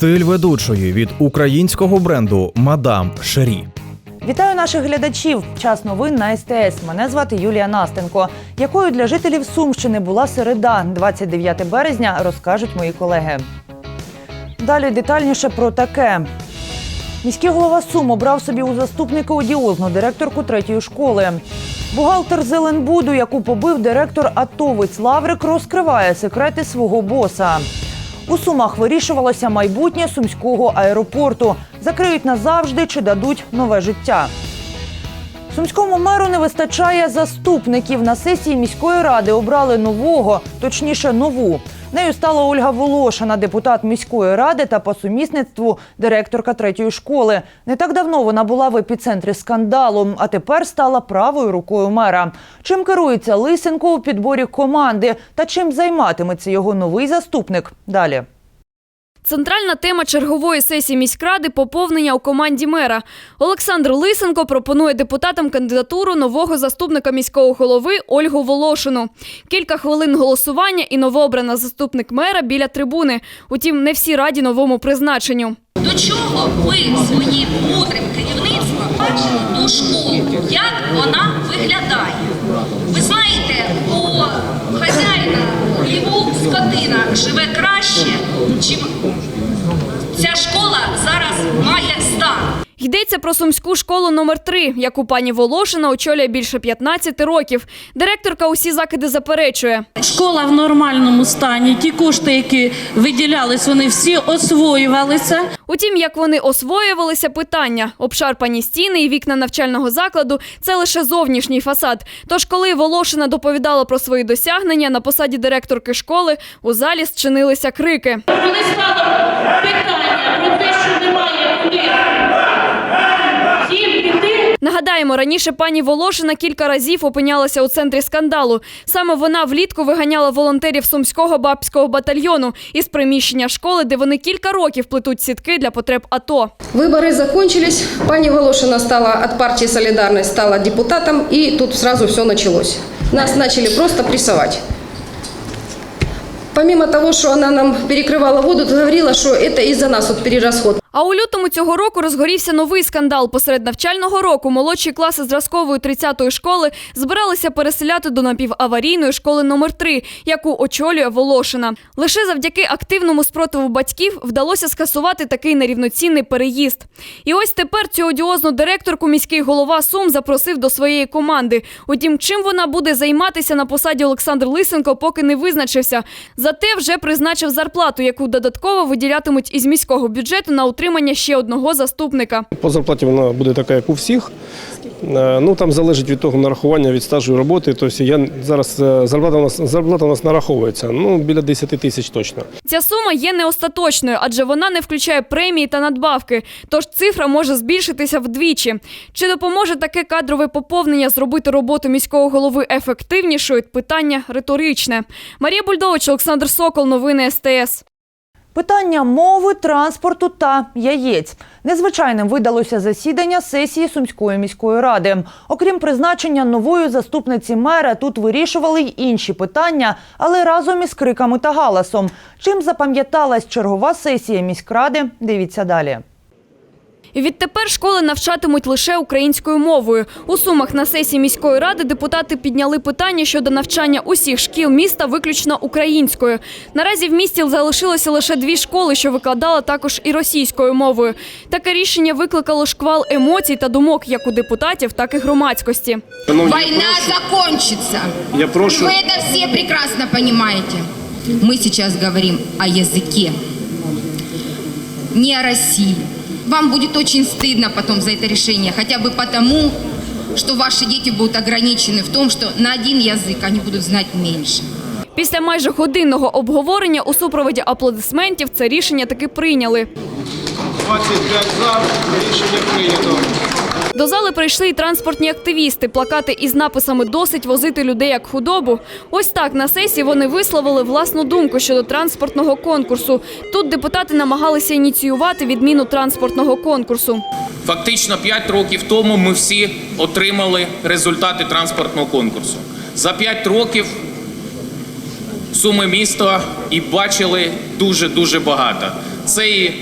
Стиль ведучої від українського бренду Мадам Шері. Вітаю наших глядачів. Час новин на СТС. Мене звати Юлія Настенко. Якою для жителів Сумщини була середа, 29 березня, розкажуть мої колеги. Далі детальніше про таке. Міський голова Сум обрав собі у заступника одіозну директорку третьої школи. Бухгалтер Зеленбуду, яку побив директор атовець Лаврик, розкриває секрети свого боса. У Сумах вирішувалося майбутнє сумського аеропорту. Закриють назавжди чи дадуть нове життя. Сумському меру не вистачає заступників. На сесії міської ради обрали нового, точніше, нову. Нею стала Ольга Волошина, депутат міської ради та по сумісництву директорка третьої школи. Не так давно вона була в епіцентрі скандалу, а тепер стала правою рукою мера. Чим керується Лисенко у підборі команди та чим займатиметься його новий заступник? Далі. Центральна тема чергової сесії міськради поповнення у команді мера. Олександр Лисенко пропонує депутатам кандидатуру нового заступника міського голови Ольгу Волошину. Кілька хвилин голосування і новообрана заступник мера біля трибуни. Утім, не всі раді новому призначенню. До чого ви своїм мудрим керівництвом бачили ту школу? Як вона виглядає? Ви знаєте, скотина живе краще, чим ця школа зараз має стан. Йдеться про сумську школу номер 3 яку пані Волошина очолює більше 15 років. Директорка усі закиди заперечує. Школа в нормальному стані. Ті кошти, які виділялись, вони всі освоювалися. Утім, як вони освоювалися, питання обшарпані стіни і вікна навчального закладу це лише зовнішній фасад. Тож, коли Волошина доповідала про свої досягнення на посаді директорки школи, у залі зчинилися крики. Коли стало питання Нагадаємо, раніше пані Волошина кілька разів опинялася у центрі скандалу. Саме вона влітку виганяла волонтерів сумського бабського батальйону із приміщення школи, де вони кілька років плетуть сітки для потреб АТО. Выборы закончились, пани Волошина стала от партии «Солидарность», стала депутатом, и тут сразу все началось. Нас начали просто прессовать. Помимо того, что она нам перекрывала воду, говорила, что это из-за нас вот перерасход. А у лютому цього року розгорівся новий скандал. Посеред навчального року молодші класи зразкової 30-ї школи збиралися переселяти до напіваварійної школи номер 3 яку очолює Волошина. Лише завдяки активному спротиву батьків вдалося скасувати такий нерівноцінний переїзд. І ось тепер цю одіозну директорку міський голова Сум запросив до своєї команди. Утім, чим вона буде займатися на посаді Олександр Лисенко, поки не визначився. Зате вже призначив зарплату, яку додатково виділятимуть із міського бюджету на утримання ще одного заступника. По зарплаті вона буде така, як у всіх. Е, Ну там залежить від того нарахування від стажу роботи. Тобто я зараз е, зарплата у нас зарплата у нас нараховується. Ну біля 10 тисяч точно. Ця сума є не остаточною, адже вона не включає премії та надбавки. Тож цифра може збільшитися вдвічі. Чи допоможе таке кадрове поповнення зробити роботу міського голови ефективнішою? Питання риторичне. Марія Бульдович, Олександр Сокол, новини СТС. Питання мови, транспорту та яєць. Незвичайним видалося засідання сесії Сумської міської ради. Окрім призначення нової заступниці мера, тут вирішували й інші питання, але разом із криками та галасом. Чим запам'яталась чергова сесія міськради? Дивіться далі. І Відтепер школи навчатимуть лише українською мовою. У Сумах на сесії міської ради депутати підняли питання щодо навчання усіх шкіл міста виключно українською. Наразі в місті залишилося лише дві школи, що викладали також і російською мовою. Таке рішення викликало шквал емоцій та думок як у депутатів, так і громадськості. Война закончится. Я прошу. Вы это все прекрасно понимаете. Мы сейчас говорим о языке, не о России. Вам будет очень стыдно потом за это решение, хотя бы потому, что ваши дети будут ограничены в том, что на один язык они будут знать меньше. Після майже годинного обговорення у супроводі аплодисментів це рішення таки прийняли. 25 за рішення прийнято. До зали прийшли і транспортні активісти. Плакати із написами Досить возити людей як худобу. Ось так на сесії вони висловили власну думку щодо транспортного конкурсу. Тут депутати намагалися ініціювати відміну транспортного конкурсу. Фактично 5 років тому ми всі отримали результати транспортного конкурсу. За 5 років суми міста і бачили дуже дуже багато. це і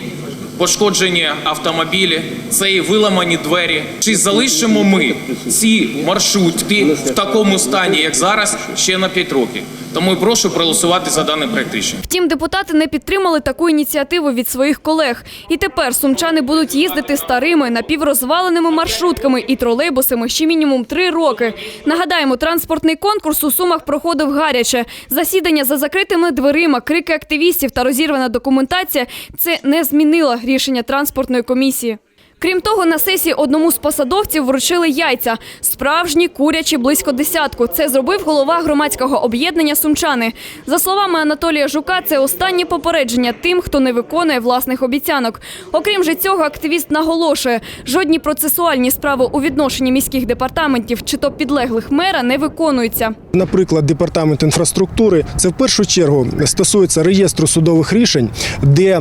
пошкоджені автомобілі, це і виламані двері. Чи залишимо ми ці маршрутки в такому стані, як зараз, ще на 5 років? Тому і прошу проголосувати за даний проект рішення. Втім, депутати не підтримали таку ініціативу від своїх колег. І тепер сумчани будуть їздити старими напіврозваленими маршрутками і тролейбусами ще мінімум три роки. Нагадаємо, транспортний конкурс у Сумах проходив гаряче. Засідання за закритими дверима, крики активістів та розірвана документація – це не змінило рішення транспортної комісії. Крім того, на сесії одному з посадовців вручили яйця. Справжні курячі близько десятку. Це зробив голова громадського об'єднання Сумчани. За словами Анатолія Жука, це останнє попередження тим, хто не виконує власних обіцянок. Окрім же цього, активіст наголошує, жодні процесуальні справи у відношенні міських департаментів чи то підлеглих мера не виконуються. Наприклад, департамент інфраструктури це в першу чергу стосується реєстру судових рішень, де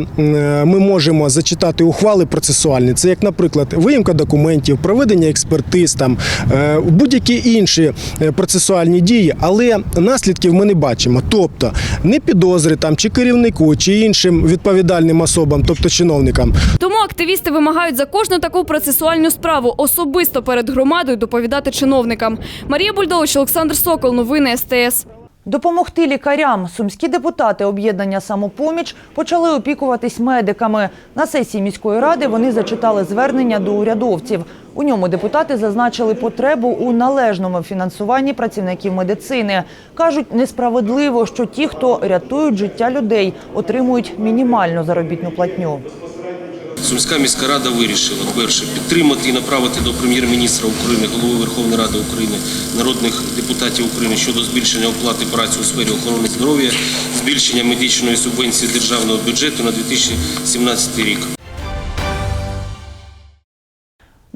ми можемо зачитати ухвали процесуальні. Це як, наприклад, виїмка документів, проведення експертиз, там е, будь-які інші е, процесуальні дії, але наслідків ми не бачимо. Тобто не підозри там чи керівнику, чи іншим відповідальним особам, тобто чиновникам, Тому активісти вимагають за кожну таку процесуальну справу особисто перед громадою доповідати чиновникам. Марія Бульдович, Олександр Сокол. Новини СТС. Допомогти лікарям сумські депутати об'єднання «Самопоміч» почали опікуватись медиками. На сесії міської ради вони зачитали звернення до урядовців. У ньому депутати зазначили потребу у належному фінансуванні працівників медицини. Кажуть, несправедливо, що ті, хто рятують життя людей, отримують мінімальну заробітну платню. Сумська міська рада вирішила перше підтримати і направити до прем'єр-міністра України, голови Верховної Ради України, народних депутатів України щодо збільшення оплати праці у сфері охорони здоров'я, збільшення медичної субвенції державного бюджету на 2017 рік.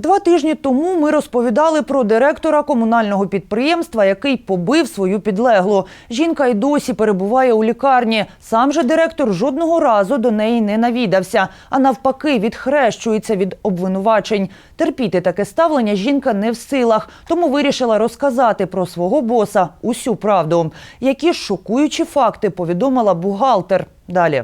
Два тижні тому ми розповідали про директора комунального підприємства, який побив свою підлеглу. Жінка й досі перебуває у лікарні. Сам же директор жодного разу до неї не навідався, а навпаки, відхрещується від обвинувачень. Терпіти таке ставлення жінка не в силах, тому вирішила розказати про свого боса усю правду. Які шокуючі факти повідомила бухгалтер. Далі.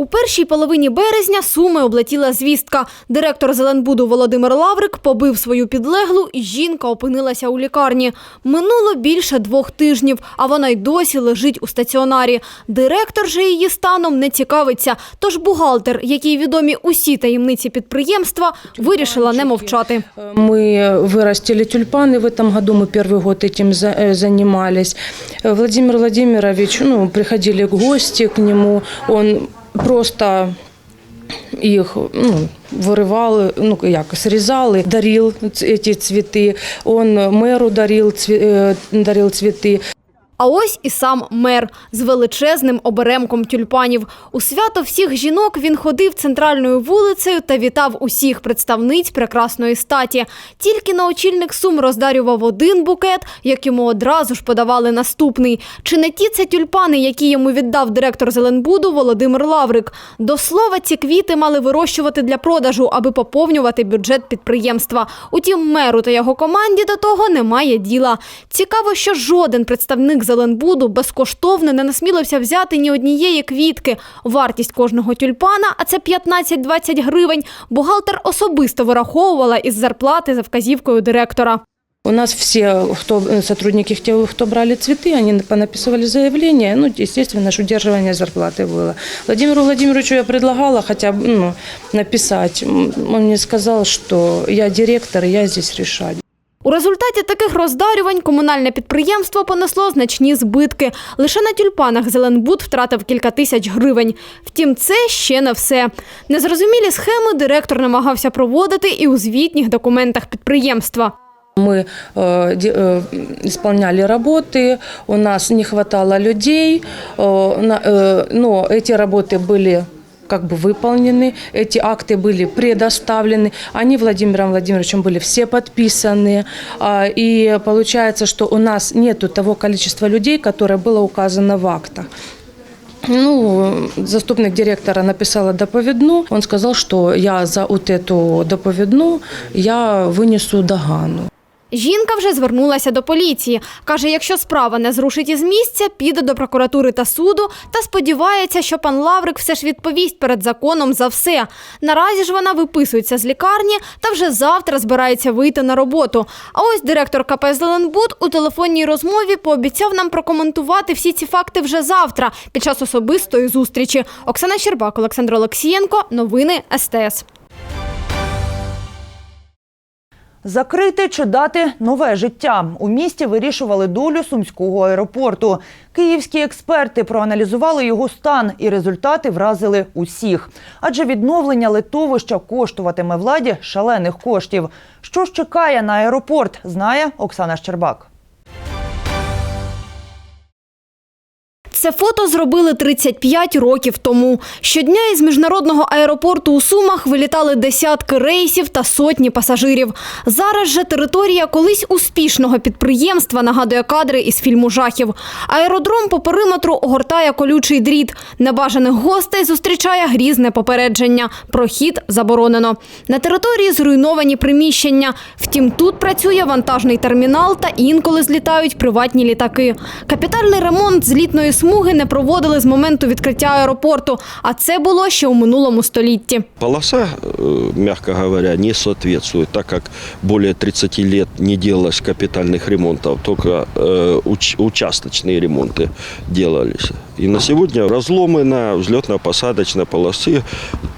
У першій половині березня Суми облетіла звістка. Директор Зеленбуду Володимир Лаврик побив свою підлеглу, і жінка опинилася у лікарні. Минуло більше двох тижнів, а вона й досі лежить у стаціонарі. Директор же її станом не цікавиться. Тож бухгалтер, якій відомі усі таємниці підприємства, вирішила не мовчати. Мы вырастили тюльпаны в этом году, мы первый год этим за- э, занимались. Э, Владимир Владимирович, ну, приходили гости к нему, он просто их ну, вырывал, ну як, срезал, и дарил ц- эти цветы. Он мэру дарил, цве- э, дарил цветы. А ось і сам мер з величезним оберемком тюльпанів. У свято всіх жінок він ходив центральною вулицею та вітав усіх представниць прекрасної статі. Тільки на очільник сум роздарював один букет, як йому одразу ж подавали наступний. Чи не ті це тюльпани, які йому віддав директор Зеленбуду Володимир Лаврик? До слова, ці квіти мали вирощувати для продажу, аби поповнювати бюджет підприємства. Утім, меру та його команді до того немає діла. Цікаво, що жоден представник Зеленбуду безкоштовно не насмілився взяти ні однієї квітки. Вартість кожного тюльпана, а це 15-20 гривень, бухгалтер особисто вираховувала із зарплати за вказівкою директора. У нас все, кто, э, сотрудники, те, кто брали цветы, они понаписывали заявление, ну, естественно, что удерживание зарплаты было. Владимиру Владимировичу я предлагала хотя бы ну, написать. М, Он мне сказал, что я директор, и я здесь решать. У результаті таких роздарювань комунальне підприємство понесло значні збитки. Лише на тюльпанах Зеленбуд втратив кілька тисяч гривень. Втім, це ще не все. Незрозумілі схеми директор намагався проводити і у звітніх документах підприємства. Мы э, де- э, исполняли работы, у нас не хватало людей, э, на- э, но эти работы были как бы выполнены, эти акты были предоставлены, они Владимиром Владимировичем были все подписаны, а, и получается, что у нас нету того количества людей, которое было указано в актах. Ну, заступник директора написала доповідну. Он сказал, что я за вот эту доповідну я вынесу догану. Жінка вже звернулася до поліції. Каже, якщо справа не зрушить із місця, піде до прокуратури та суду та сподівається, що пан Лаврик все ж відповість перед законом за все. Наразі ж вона виписується з лікарні та вже завтра збирається вийти на роботу. А ось директор КП «Зеленбуд» у телефонній розмові пообіцяв нам прокоментувати всі ці факти вже завтра під час особистої зустрічі. Оксана Щербак, Олександр Олексієнко. Новини СТС. Закрити чи дати нове життя у місті вирішували долю сумського аеропорту. Київські експерти проаналізували його стан, і результати вразили усіх. Адже відновлення литовища коштуватиме владі шалених коштів. Що ж чекає на аеропорт, знає Оксана Щербак. Це фото зробили 35 років тому. Щодня із міжнародного аеропорту у Сумах вилітали десятки рейсів та сотні пасажирів. Зараз же територія колись успішного підприємства нагадує кадри із фільму жахів. Аеродром по периметру огортає колючий дріт. Небажаних гостей зустрічає грізне попередження. Прохід заборонено. На території зруйновані приміщення. Втім, тут працює вантажний термінал та інколи злітають приватні літаки. Капітальний ремонт злітної смуги не проводили з моменту відкриття аеропорту, а це було ще у минулому столітті. Полоса, э, мягко говоря, не соответствует, так как более 30 лет не делалось капитальных ремонтов, только э, уч- участочные ремонты делались. И на сегодня разломы на взлетно-посадочной полосы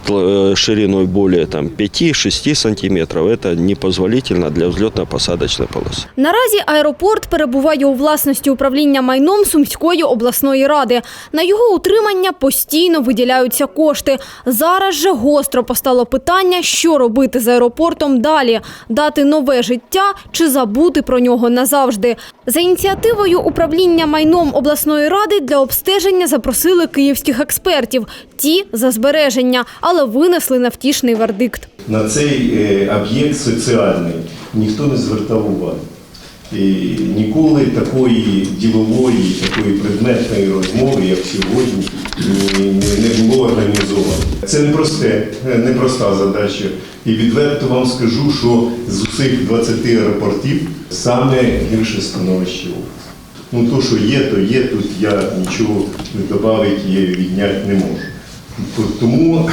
э, шириной более там, 5-6 сантиметров, это непозволительно для взлетно-посадочной полосы. Наразі аеропорт перебуває у власності управління майном Сумської обласної ради. На його утримання постійно виділяються кошти. Зараз же гостро постало питання, що робити з аеропортом далі: дати нове життя чи забути про нього назавжди. За ініціативою управління майном обласної ради для обстеження запросили київських експертів. Ті за збереження, але винесли невтішний вердикт. На цей е, об'єкт соціальний ніхто не звертав уваги. І ніколи такої ділової, такої предметної розмови, як сьогодні, ні- ні- не було організовано. Це непросте, непроста задача. І відверто вам скажу, що з усіх 20 аеропортів саме гірше становище області. Ну, то, що є, то є, тут я нічого не додати і відняти не можу. Тому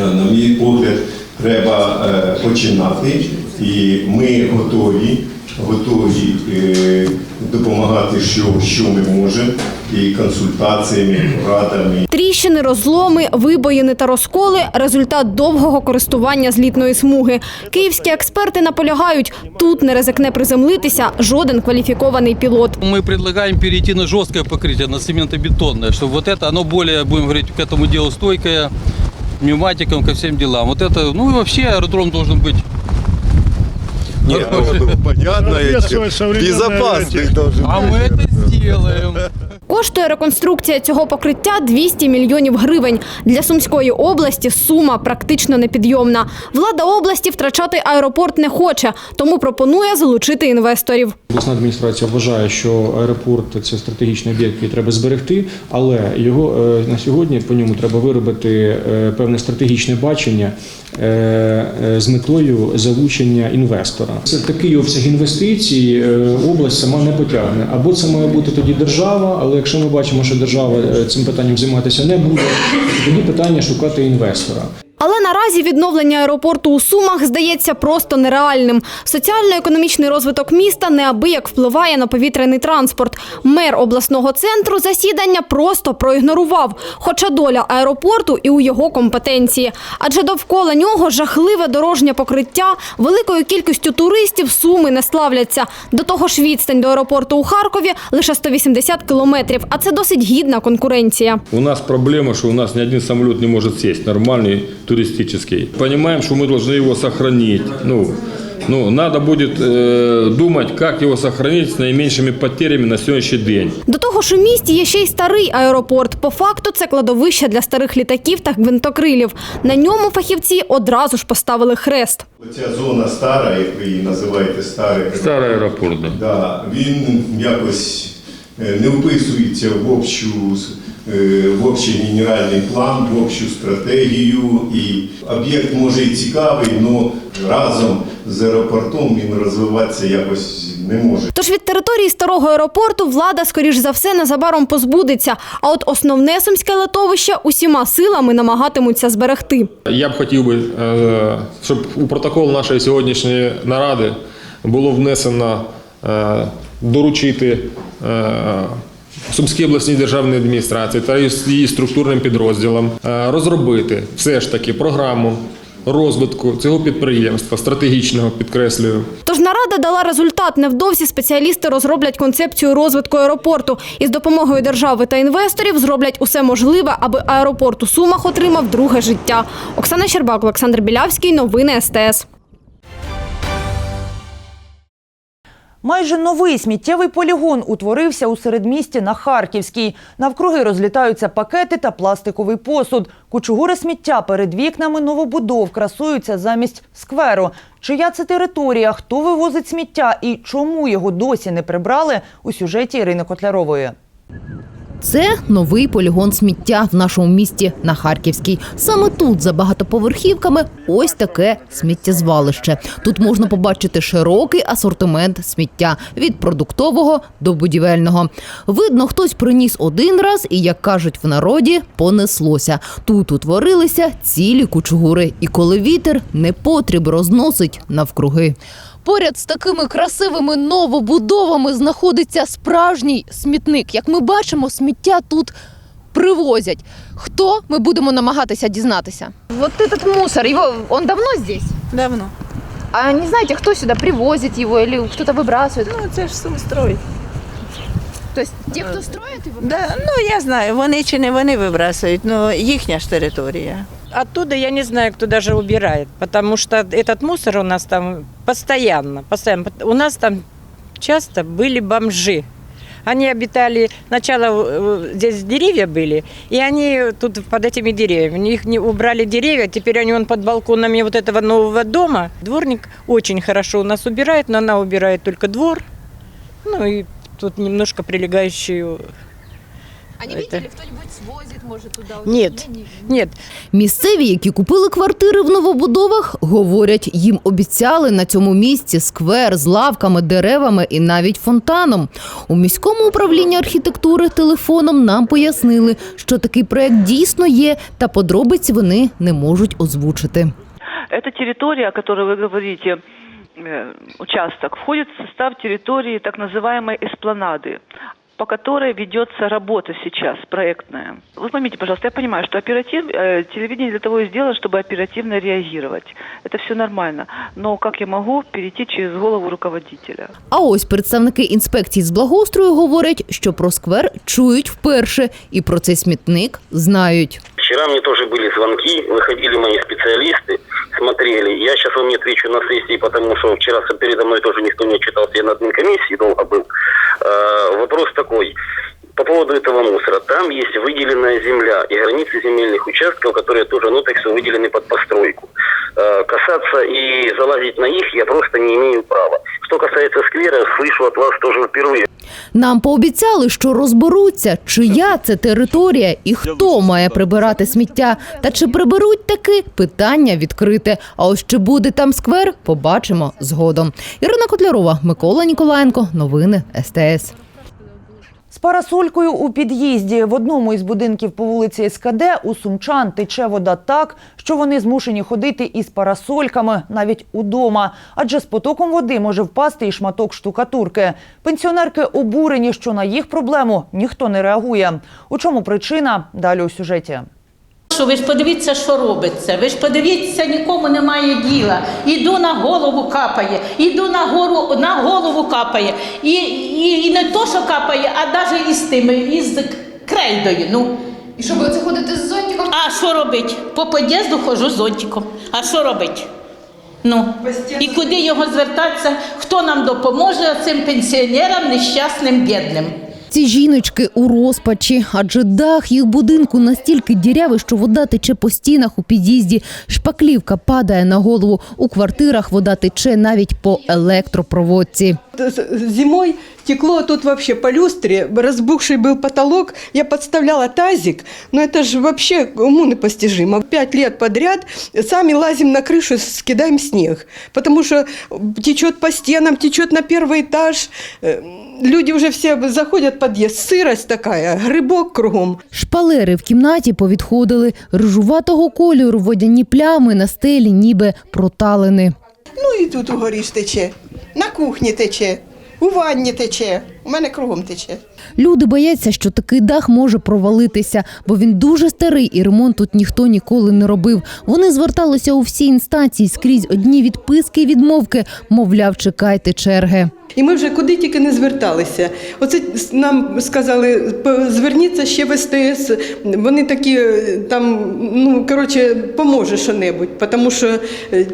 Е, на мій погляд, треба е, починати, і ми готові, готові е, допомагати, що, що ми можемо, і консультаціями, порадами. Тріщини, розломи, вибоїни та розколи – результат довгого користування злітної смуги. Київські експерти наполягають, тут не ризикне приземлитися жоден кваліфікований пілот. Мы предлагаем перейти на жесткое покрытие, на цементобетонное, чтобы вот это, оно более, будем говорить, к этому делу стойкое, пневматикам, ко всем делам. Вот это, ну и вообще аэродром должен быть Нет, понятно, безопасный должен А мы это сделаем. Коштує реконструкція цього покриття 200 мільйонів гривень. Для Сумської області сума практично непідйомна. Влада області втрачати аеропорт не хоче, тому пропонує залучити інвесторів. Обласна адміністрація вважає, що аеропорт це стратегічний об'єкт, який треба зберегти, але його е, на сьогодні по ньому треба виробити е, певне стратегічне бачення е, з метою залучення інвестора. Це такий обсяг інвестицій область сама не потягне. Або це має бути тоді держава, але якщо ми бачимо, що держава цим питанням займатися не буде, тоді питання шукати інвестора. Але наразі відновлення аеропорту у Сумах здається просто нереальним. Соціально-економічний розвиток міста неабияк впливає на повітряний транспорт. Мер обласного центру засідання просто проігнорував, хоча доля аеропорту і у його компетенції. Адже довкола нього жахливе дорожнє покриття, великою кількістю туристів суми не славляться. До того ж, відстань до аеропорту у Харкові лише 180 кілометрів, а це досить гідна конкуренція. У нас проблема, что у нас ни один самолет не может сесть, нормальный туристический. Понимаем, что мы должны его сохранить. Ну, ну надо будет э, думать, как его сохранить с наименьшими потерями на сегодняшний день. До того ж, у місті є ще й старий аеропорт. По факту це кладовище для старих літаків та гвинтокрилів. На ньому фахівці одразу ж поставили хрест. Ця зона стара, як ви її називаєте старий, Старый аэропорт, да. да, він якось е, не вписується в общу е, в общий генеральний план, в общу стратегію. І об'єкт може і цікавий, але разом з аеропортом він розвиватися якось не може. Тож від території старого аеропорту влада, скоріш за все, незабаром позбудеться. А от основне сумське литовище усіма силами намагатимуться зберегти. Я б хотів би, е, щоб у протокол нашої сьогоднішньої наради було внесено е, доручити е, Сумській обласній державній адміністрації та її структурним підрозділам е, розробити все ж таки програму розвитку цього підприємства, стратегічного підкреслюю, Тож нарада дала результат. Невдовзі спеціалісти розроблять концепцію розвитку аеропорту і з допомогою держави та інвесторів зроблять усе можливе, аби аеропорт у Сумах отримав друге життя. Оксана Щербак, Олександр Білявський. Новини СТС. Майже новий сміттєвий полігон утворився у середмісті на Харківській. Навкруги розлітаються пакети та пластиковий посуд. Кучугури сміття перед вікнами новобудов красуються замість скверу. Чия це територія, хто вивозить сміття і чому його досі не прибрали у сюжеті Ірини Котлярової. Це новий полігон сміття в нашому місті на Харківській. Саме тут, за багатоповерхівками, ось таке сміттєзвалище. Тут можна побачити широкий асортимент сміття від продуктового до будівельного. Видно, хтось приніс один раз, і як кажуть в народі, понеслося. Тут утворилися цілі кучугури, і коли вітер непотріб розносить навкруги. Поряд з такими красивими новобудовами знаходиться справжній смітник. Як ми бачимо, сміття тут привозять. Хто ми будемо намагатися дізнатися? Вот этот мусор, его он давно здесь? Давно. А не знаете, кто сюда привозит его или кто-то выбрасывает? Ну, це ж сумстрой. То есть те, хто строїть його? Да, ну я знаю, вони чи не вони вибрасують, но їхня ж територія. Оттуда я не знаю, кто даже убирает, потому что этот мусор у нас там постоянно, постоянно. У нас там часто были бомжи. Они обитали, сначала э, здесь деревья были, и они тут под этими деревьями. У них не убрали деревья, теперь они вон под балконами вот этого нового дома. Дворник очень хорошо у нас убирает, но она убирает только двор, ну и тут немножко прилегающую А не видели, хто-нибудь свозить, може, туди? Нет, нет. Місцеві, які купили квартири в новобудовах, говорять, їм обіцяли на цьому місці сквер з лавками, деревами і навіть фонтаном. У міському управлінні архітектури телефоном нам пояснили, що такий проект дійсно є, та подробиці вони не можуть озвучити. Эта территория, о которой вы говорите, э, участок, входит в состав территории так называемой эспланады по которой ведется работа сейчас, проектная. Вы поймите, пожалуйста, я понимаю, что оператив, э, телевидение для того и сделано, чтобы оперативно реагировать. Это все нормально. Но как я могу перейти через голову руководителя? А ось представники інспекції з благоустрою говорять, що про сквер чують вперше і про цей смітник знають. Вчера мне тоже были звонки, выходили мои специалисты, Смотрели. Я сейчас вам не отвечу на сессии, потому что вчера передо мной тоже никто не отчитался, я на админкомиссии долго был. Э, вопрос такой. По поводу этого мусора. Там есть выделенная земля и границы земельных участков, которые тоже, ну, так все выделены под постройку. Э, касаться и залазить на них я просто не имею права. Что касается сквера, слышу от вас тоже впервые. Нам пообіцяли, що розберуться, чия це територія і хто має прибирати сміття. Та чи приберуть таки питання відкрите. А ось чи буде там сквер, побачимо згодом. Ірина Котлярова, Микола Ніколаєнко. Новини СТС. З парасолькою у під'їзді в одному із будинків по вулиці СКД у сумчан тече вода так, що вони змушені ходити із парасольками навіть удома. Адже з потоком води може впасти і шматок штукатурки. Пенсіонерки обурені, що на їх проблему ніхто не реагує. У чому причина? Далі у сюжеті. Що ви ж подивіться, що робиться. Ви ж подивіться, нікому немає діла. Іду на голову капає, іду на гору на голову капає. І, і, і не то, що капає, а навіть із тими, із крейдою. Ну. І що ви оце ходите з зонтиком? А що робить? По під'їзду ходжу з зонтиком. А що робить? Ну, і куди його звертатися? Хто нам допоможе цим пенсіонерам, нещасним, бідним? Ці жіночки у розпачі, адже дах їх будинку настільки дірявий, що вода тече по стінах у під'їзді. Шпаклівка падає на голову. У квартирах вода тече навіть по електропроводці. Зимой текло тут вообще по люстре, разбухший был потолок. Я подставляла тазик, но это же вообще уму непостижимо. Пять лет подряд сами лазим на крышу, скидаем снег, потому что течет по стенам, течет на первый этаж. Э, Люди уже все заходят в подъезд, сырость такая, грибок кругом. Шпалери в кімнаті повідходили. Рижуватого кольору водяні плями на стелі ніби проталини. Ну і тут угорі ж тече, на кухні тече, у ванні тече, у мене кругом тече. Люди бояться, що такий дах може провалитися, бо він дуже старий і ремонт тут ніхто ніколи не робив. Вони зверталися у всі інстанції скрізь одні відписки і відмовки, мовляв, чекайте черги. І ми вже куди тільки не зверталися. Оце нам сказали, «П- зверніться ще в СТС. Вони такі е, там, ну коротше, поможе що-небудь, тому що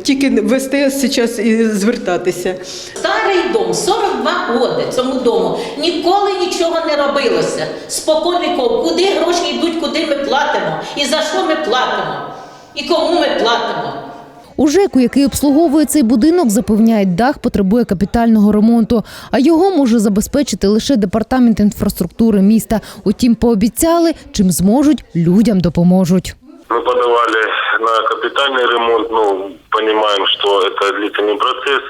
тільки в СТС зараз і звертатися. Старий дом, 42 роки цьому дому. Ніколи нічого не робилося. Спокон віков, куди гроші йдуть, куди ми платимо, і за що ми платимо, і кому ми платимо. У ЖЕКу, який обслуговує цей будинок, запевняють, дах потребує капітального ремонту, а його може забезпечити лише департамент інфраструктури міста. Утім, пообіцяли, чим зможуть, людям допоможуть. Мы подавали на капитальный ремонт, ну, понимаем, что это длительный процесс.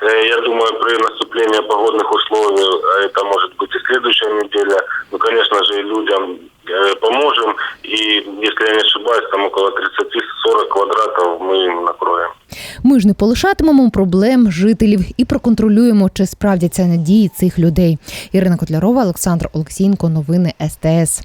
Э, Я думаю, при наступлении погодных условий, а это может быть и следующая неделя, ну, конечно же, людям э, поможем. И, если я не ошибаюсь, там около 30-40 квадратов мы им накроем. Ми ж не полишатимемо проблем жителів і проконтролюємо, чи справдяться надії цих людей. Ірина Котлярова, Олександр Олексієнко. Новини СТС.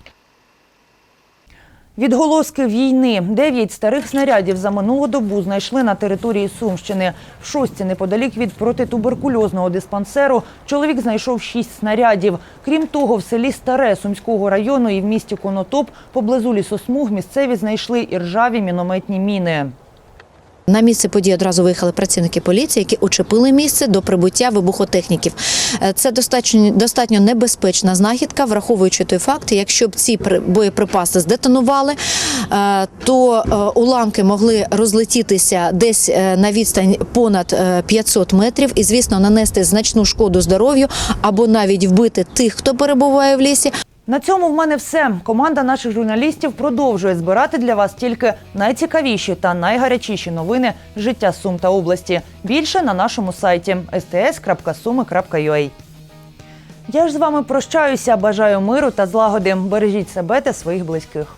Відголоски війни. Дев'ять старих снарядів за минулу добу знайшли на території Сумщини. В шості неподалік від протитуберкульозного диспансеру чоловік знайшов шість снарядів. Крім того, в селі Старе Сумського району і в місті Конотоп поблизу лісосмуг місцеві знайшли і ржаві мінометні міни. На місце події одразу виїхали працівники поліції, які очепили місце до прибуття вибухотехніків. Е, Це достатньо достатньо небезпечна знахідка, враховуючи той факт, якщо б ці при- боєприпаси здетонували, е, то е, уламки могли розлетітися десь на відстань понад е, 500 метрів і, звісно, нанести значну шкоду здоров'ю або навіть вбити тих, хто перебуває в лісі. На цьому в мене все. Команда наших журналістів продовжує збирати для вас тільки найцікавіші та найгарячіші новини життя Сум та області. Більше на нашому сайті sts.sumi.ua. Я ж з вами прощаюся. Бажаю миру та злагоди. Бережіть себе та своїх близьких.